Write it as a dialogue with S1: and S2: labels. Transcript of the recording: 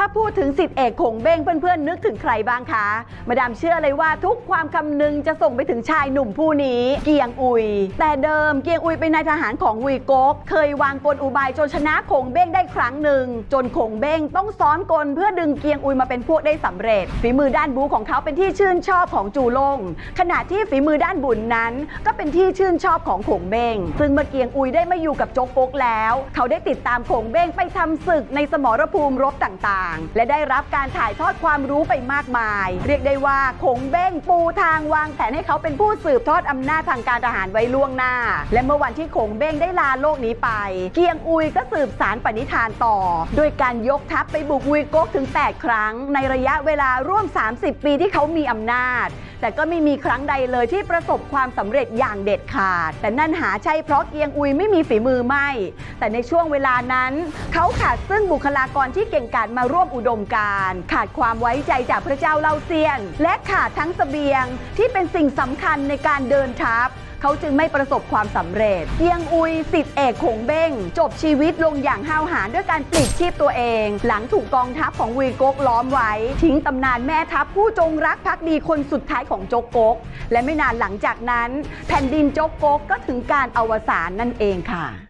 S1: ถ้าพูดถึงสิทธิเอกขงเบ้งเพื่อนๆ นึกถึงใครบ้างคะ มาดามเชื่อเลยว่าทุกความคำนึงจะส่งไปถึงชายหนุ่มผู้นี้ เกียงอุย แต่เดิมเกียงอุยเป็นนายทหารของหุยก๊กเคยวางกลอุบายจนชนะขงเบ้งได้ครั้งหนึ่ง จนขงเบ้งต้องซ้อนกลเพื่อดึงเกียงอุยมาเป็นพวกได้สำเร็จ ฝีมือด้านบูของเขาเป็นที่ชื่นชอบของจูลง ขณะที่ฝีมือด้านบุญนั้น ก็เป็นที่ชื่นชอบของขงเบ้งซึ่งเมื่อเกียงอุยได้มาอยู่กับโจ๊กก๊กแล้ว เขาได้ติดตามขงเบ้งไปทำศึกในสมรภูมิรบต่างๆและได้รับการถ่ายทอดความรู้ไปมากมาย เรียกได้ว่าขงเบ้งปูทางวางแผนให้เขาเป็นผู้สืบทอดอำนาจทางการทหารไว้ล่วงหน้า และเมื่อวันที่ขงเบ้งได้ลาโลกนี้ไป เกียงอุยก็สืบสารปณิธานต่อ โดยการยกทัพไปบุกอุยกกถึง 8 ครั้ง ในระยะเวลาร่วม 30 ปีที่เขามีอำนาจ แต่ก็ไม่มีครั้งใดเลยที่ประสบความสำเร็จอย่างเด็ดขาด แต่นั่นหาใช่เพราะเกียงอุยไม่มีฝีมือไม่ แต่ในช่วงเวลานั้น เขาขาดซึ่งบุคลากรที่เก่งกาจมาร่วมอุดมการ ขาดความไว้ใจจากพระเจ้าเล่าเซียน และขาดทั้งเสบียงที่เป็นสิ่งสำคัญในการเดินทัพ เขาจึงไม่ประสบความสำเร็จเยียงอุยสิทธิเอกขงเบ้ง จบชีวิตลงอย่างห้าวหาญด้วยการปลิดชีพตัวเอง หลังถูกกองทัพของวีก๊กล้อมไว้ ทิ้งตำนานแม่ทัพผู้จงรักภักดีคนสุดท้ายของโจกก๊กและไม่นานหลังจากนั้น แผ่นดินโจกก๊กก็ถึงการอวสานนั่นเองค่ะ